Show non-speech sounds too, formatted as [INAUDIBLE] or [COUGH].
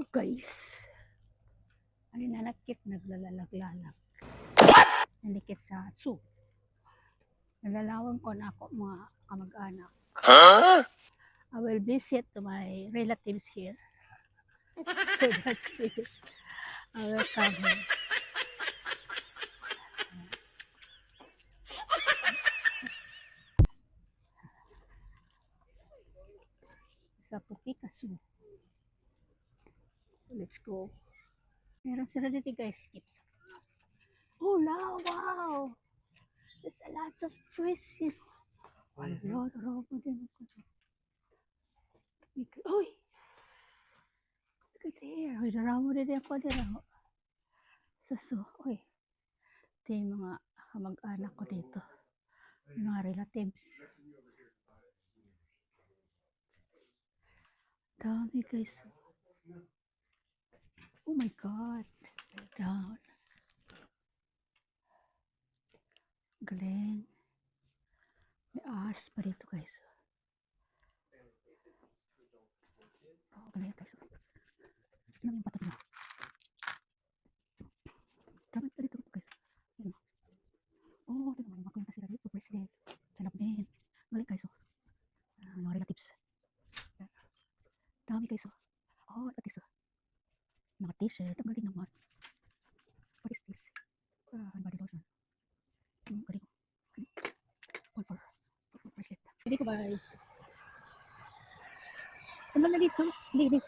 Hello guys. Ano na nakit naglalalag-lalag. Nalikit sa zoo. Nalalawang ko na ako mga kamag-anak. I will visit to my relatives here. [LAUGHS] so that's it. I will come here. Sa Pukika Zoo. Let's go. Meron sila dito guys, skips. Oh, la, wow! There's a lot of twists. here. Wala, robo din ako. Uy! Look at there. Uy, naramo din ako dito. Sa so, uy. Ito yung mga kamag-anak ko dito. Yung mga relatives. Dami guys. Oh my God. Down. Galing. May ahas pa dito guys. Oh, galing guys. Mo yung patok na. Dami pa dito guys. Ayun. Oh, mo yung makwenta sila dito. President. Sa Labnen. Galing guys. Oh. Mga relatives. Dami guys. Oh, oh this. Oh. Mga t-shirt. Ang galing naman. What is this? Ah, body lotion. Hmm, galing. All for bracelet. Hindi ko ba? Ano na dito? Hindi, hindi.